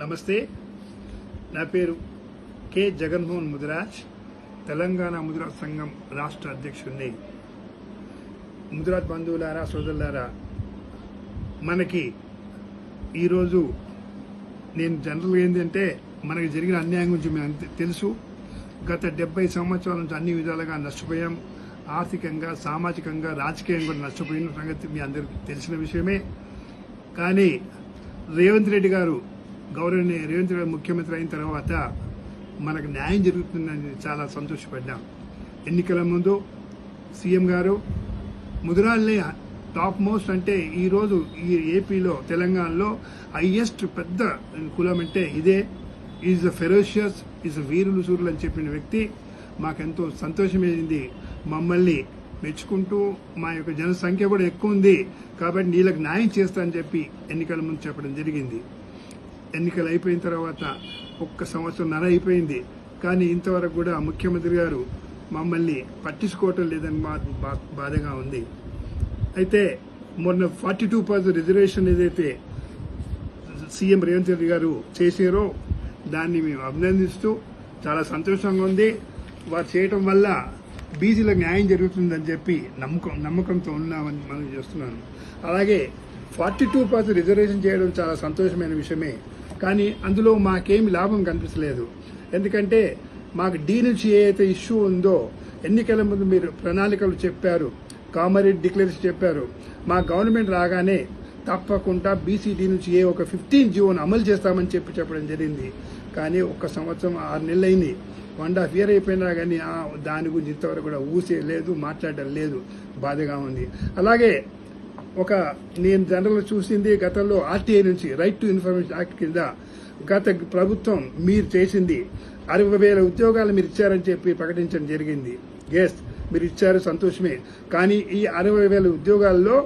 నమస్తే. నా పేరు కె. జగన్మోహన్ ముదిరాజ్. తెలంగాణ ముదిరాజ్ సంఘం రాష్ట్ర అధ్యక్షుడిని. ముదిరాజ్ బంధువులారా సోదరులారా మనకి ఈరోజు నేను జనరల్గా ఏంటంటే మనకి జరిగిన అన్యాయం గురించి మేము తెలుసు. గత డెబ్బై సంవత్సరాల నుంచి అన్ని విధాలుగా నష్టపోయాం. ఆర్థికంగా సామాజికంగా రాజకీయంగా కూడా నష్టపోయిన సంగతి మీ అందరికీ తెలిసిన విషయమే. కానీ రేవంత్ రెడ్డి గారు గౌరవనీయ రేవంత్ రెడ్డి ముఖ్యమంత్రి అయిన తర్వాత మనకు న్యాయం జరుగుతుందని చాలా సంతోషపడ్డాం. ఎన్నికల ముందు సీఎం గారు ముదిరాల్ని టాప్ మోస్ట్ అంటే ఈరోజు ఈ ఏపీలో తెలంగాణలో హైయెస్ట్ పెద్ద కులం అంటే ఇదే. ఈజ్ ద ఫెరోషియస్ ఈజ్ వీరులు సూర్యులు అని చెప్పిన వ్యక్తి. మాకెంతో సంతోషమేసింది మమ్మల్ని మెచ్చుకుంటూ మా యొక్క జనసంఖ్య కూడా ఎక్కువ ఉంది. కాబట్టి నీళ్ళకి న్యాయం చేస్తా అని చెప్పి ఎన్నికల ముందు చెప్పడం జరిగింది. ఎన్నికలు అయిపోయిన తర్వాత ఒక్క సంవత్సరం నర అయిపోయింది. కానీ ఇంతవరకు కూడా ముఖ్యమంత్రి గారు మమ్మల్ని పట్టించుకోవటం లేదని మా బా- బాధగా ఉంది. అయితే మొన్న ఫార్టీ టూ పర్సెంట్ రిజర్వేషన్ ఏదైతే సీఎం రేవంత్ రెడ్డి గారు చేశారో దాన్ని మేము అభినందిస్తూ చాలా సంతోషంగా ఉంది. వారు చేయటం వల్ల బీసీలకు న్యాయం జరుగుతుందని చెప్పి నమ్మకం నమ్మకంతో ఉన్నామని మనం చేస్తున్నాను. అలాగే ఫార్టీ టూ పర్సెంట్ రిజర్వేషన్ చేయడం చాలా సంతోషమైన విషయమే. కానీ అందులో మాకేమి లాభం కనిపించలేదు. ఎందుకంటే మాకు డీ నుంచి ఏ అయితే ఇష్యూ ఉందో ఎన్నికల ముందు మీరు ప్రణాళికలు చెప్పారు కామరేడ్ డిక్లరేషన్ చెప్పారు. మా గవర్నమెంట్ రాగానే తప్పకుండా బీసీడీ నుంచి ఏ ఒక ఫిఫ్టీన్ జీవోను అమలు చేస్తామని చెప్పి చెప్పడం జరిగింది. కానీ ఒక్క సంవత్సరం ఆరు నెలలు అయింది వన్ అండ్ హాఫ్ ఇయర్ అయిపోయినా కానీ దాని గురించి ఇంతవరకు కూడా ఊసే లేదు మాట్లాడడం లేదు. బాధగా ఉంది. అలాగే ఒక నేను జనరల్ చూసింది గతంలో ఆర్టీఐ నుంచి రైట్ టు ఇన్ఫర్మేషన్ యాక్ట్ కింద గత ప్రభుత్వం మీరు చేసింది అరవై వేల ఉద్యోగాలు మీరు ఇచ్చారని చెప్పి ప్రకటించడం జరిగింది. ఎస్ మీరు ఇచ్చారు సంతోషమే. కానీ ఈ అరవై వేల ఉద్యోగాల్లో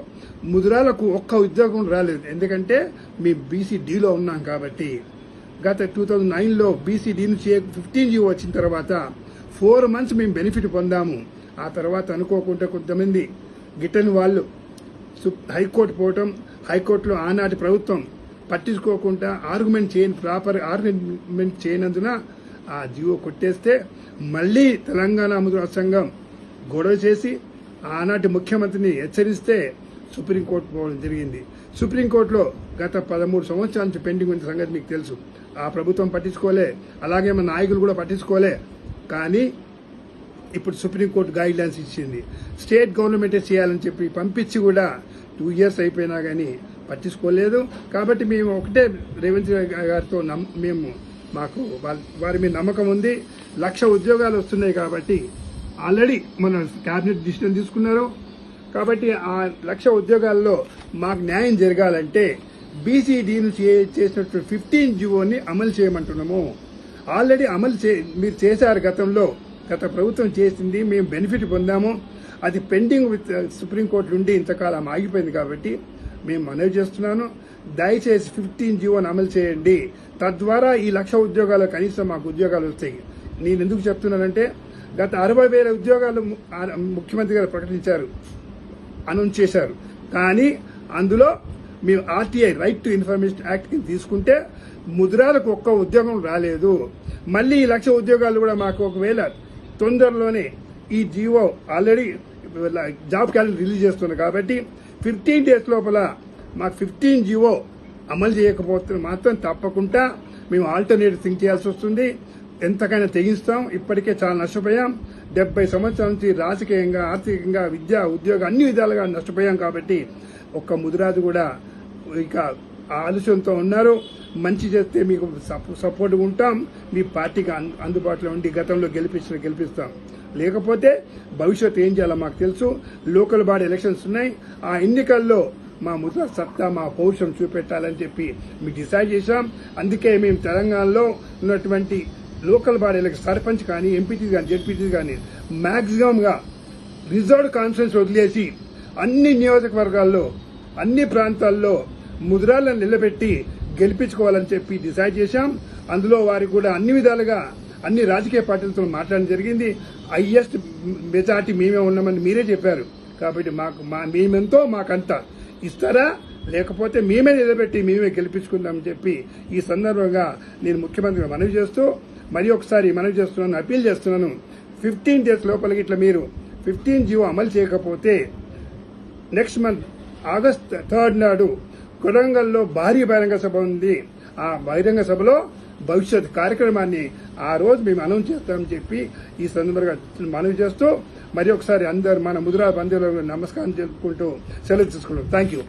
ముదురాలకు ఒక్క ఉద్యోగం రాలేదు. ఎందుకంటే మీ బీసీ డీలో ఉన్నాం కాబట్టి. గత టూ థౌజండ్ నైన్లో బీసీడీ నుంచి ఫిఫ్టీన్ జీవో వచ్చిన తర్వాత ఫోర్ మంత్స్ మేము బెనిఫిట్ పొందాము. ఆ తర్వాత అనుకోకుండా కొంతమంది గిట్టని వాళ్ళు హైకోర్టు పోవటం హైకోర్టులో ఆనాటి ప్రభుత్వం పట్టించుకోకుండా ఆర్గ్యుమెంట్ చేయని ప్రాపర్ ఆర్గ్యుమెంట్ చేయనందున ఆ జీవో కొట్టేస్తే మళ్ళీ తెలంగాణ ముద్ర సంఘం గొడవ చేసి ఆనాటి ముఖ్యమంత్రిని హెచ్చరిస్తే సుప్రీంకోర్టు పోవడం జరిగింది. సుప్రీంకోర్టులో గత పదమూడు సంవత్సరాల నుంచి పెండింగ్ ఉన్న సంగతి మీకు తెలుసు. ఆ ప్రభుత్వం పట్టించుకోలే అలాగే మన నాయకులు కూడా పట్టించుకోలే. కానీ ఇప్పుడు సుప్రీంకోర్టు గైడ్ లైన్స్ ఇచ్చింది. స్టేట్ గవర్నమెంటే చేయాలని చెప్పి పంపించి కూడా టూ ఇయర్స్ అయిపోయినా కానీ పట్టించుకోలేదు. కాబట్టి మేము ఒకటే రేవంత్ గారితో నమ్- మేము మాకు వారి మీద నమ్మకం ఉంది. లక్ష ఉద్యోగాలు వస్తున్నాయి కాబట్టి ఆల్రెడీ మన క్యాబినెట్ డిసిషన్ తీసుకున్నారు. కాబట్టి ఆ లక్ష ఉద్యోగాల్లో మాకు న్యాయం జరగాలంటే బీసీడీ నుంచి ఏ- చేసినట్టు ఫిఫ్టీన్ జీవోని అమలు చేయమంటున్నాము. ఆల్రెడీ అమలు చే మీరు చేశారు గతంలో. గత ప్రభుత్వం చేసింది మేము బెనిఫిట్ పొందాము. అది పెండింగ్ విత్ సుప్రీంకోర్టు నుండి ఇంతకాలం ఆగిపోయింది కాబట్టి మేము మనవి చేస్తున్నాను. దయచేసి ఫిఫ్టీన్ జీవోని అమలు చేయండి. తద్వారా ఈ లక్ష ఉద్యోగాలు కనీసం మాకు ఉద్యోగాలు వస్తాయి. నేను ఎందుకు చెప్తున్నానంటే గత అరవై వేల ఉద్యోగాలు ముఖ్యమంత్రి గారు ప్రకటించారు. అనౌన్స్ చేశారు. కానీ అందులో మేము RTI right to information act కింద తీసుకుంటే ముద్రాలకు ఒక్క ఉద్యోగం రాలేదు. మళ్ళీ ఈ లక్ష ఉద్యోగాలు కూడా మాకు ఒకవేళ తొందరలోనే ఈ GO already job calendar release చేస్తుంది కాబట్టి ఫిఫ్టీన్ డేస్ లోపల మాకు ఫిఫ్టీన్ జీవో అమలు చేయకపోతే మాత్రం తప్పకుండా మేము ఆల్టర్నేటివ్ థింక్ చేయాల్సి వస్తుంది. ఎంతకైనా తెగిస్తాం. ఇప్పటికే చాలా నష్టపోయాం. డెబ్బై సంవత్సరాల నుంచి రాజకీయంగా ఆర్థికంగా విద్య ఉద్యోగం అన్ని విధాలుగా నష్టపోయాం కాబట్టి ఒక్క ముదిరాజు కూడా ఇక ఆలోచనతో ఉన్నారు. మంచి చేస్తే మీకు సపో- సపోర్ట్గా ఉంటాం. మీ పార్టీకి అందుబాటులో ఉండి గతంలో గెలిపించిన గెలిపిస్తాం. లేకపోతే భవిష్యత్తు ఏం చేయాలో మాకు తెలుసు. లోకల్ బాడీ ఎలక్షన్స్ ఉన్నాయి. ఆ ఎన్నికల్లో మా ముద్ర సత్తా మా పౌరుషం చూపెట్టాలని చెప్పి మేము డిసైడ్ చేశాం. అందుకే మేము తెలంగాణలో ఉన్నటువంటి లోకల్ బాడీలకు సర్పంచ్ కానీ ఎంపీటీ కానీ జెడ్పీటీ కానీ మ్యాక్సిమంగా రిజర్వ్డ్ కాన్ఫరెన్స్ వదిలేసి అన్ని నియోజకవర్గాల్లో అన్ని ప్రాంతాల్లో ముద్రాలను నిలబెట్టి గెలిపించుకోవాలని చెప్పి డిసైడ్ చేశాం. అందులో వారికి కూడా అన్ని విధాలుగా అన్ని రాజకీయ పార్టీలతో మాట్లాడడం జరిగింది. హైయెస్ట్ మెజార్టీ మేమే ఉన్నామని మీరే చెప్పారు. కాబట్టి మాకు మా మేమెంతో మాకంత ఇస్తారా? లేకపోతే మేమే నిలబెట్టి మేమే గెలిపించుకుందామని చెప్పి ఈ సందర్భంగా నేను ముఖ్యమంత్రిగా మనవి చేస్తూ మరి ఒకసారి మనవి చేస్తున్నాను అప్పీల్ చేస్తున్నాను. ఫిఫ్టీన్ డేస్ లోపలికి ఇట్లా మీరు ఫిఫ్టీన్ జీవో అమలు చేయకపోతే నెక్స్ట్ మంత్ ఆగస్ట్ థర్డ్ నాడు కొడంగల్లో భారీ బహిరంగ సభ ఉంది. ఆ బహిరంగ సభలో భవిష్యత్ కార్యక్రమాన్ని ఆ రోజు మేము అనౌన్స్ చేస్తామని చెప్పి ఈ సందర్భంగా మనవి చేస్తూ మరి ఒకసారి అందరు మన ముదిరా బంధువులకు నమస్కారం చెప్పుకుంటూ సెలవు తీసుకుంటాం థ్యాంక్ యూ